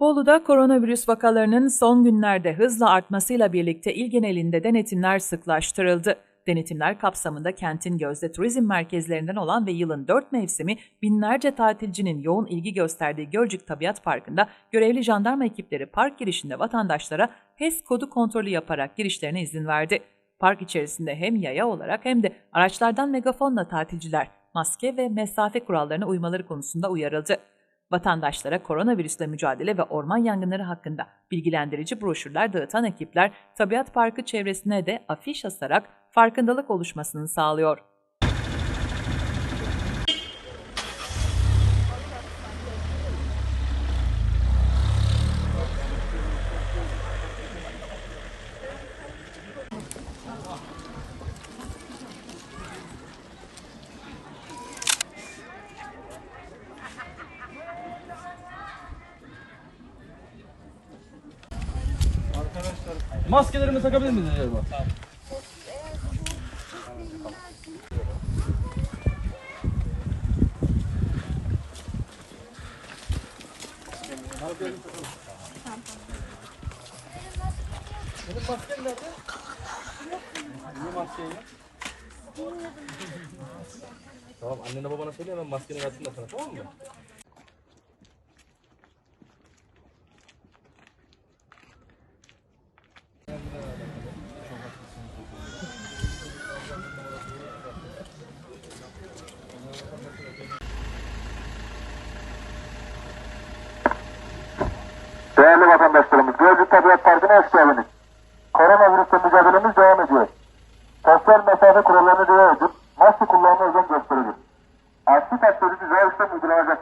Bolu'da koronavirüs vakalarının son günlerde hızla artmasıyla birlikte il genelinde denetimler sıklaştırıldı. Denetimler kapsamında kentin gözde turizm merkezlerinden olan ve yılın dört mevsimi binlerce tatilcinin yoğun ilgi gösterdiği Gölcük Tabiat Parkı'nda görevli jandarma ekipleri park girişinde vatandaşlara HES kodu kontrolü yaparak girişlerine izin verdi. Park içerisinde hem yaya olarak hem de araçlardan megafonla tatilciler maske ve mesafe kurallarına uymaları konusunda uyarıldı. Vatandaşlara koronavirüsle mücadele ve orman yangınları hakkında bilgilendirici broşürler dağıtan ekipler Tabiat Parkı çevresine de afiş asarak farkındalık oluşmasını sağlıyor. Maskelerimi takabilir miyiz acaba? Senin masken nerede? Niye masken yok? Tamam annene babana söyle hemen maskenin altında sana tamam mı? vatandaşlarımız. Gözlü Tabiat Parkı'na hoş geldiniz. Koronavirüsle mücadelemiz devam ediyor. Sosyal mesafe kurallarına devam edip maske kullanma özen gösterilir. Aksi takdirde düzenli uygulanan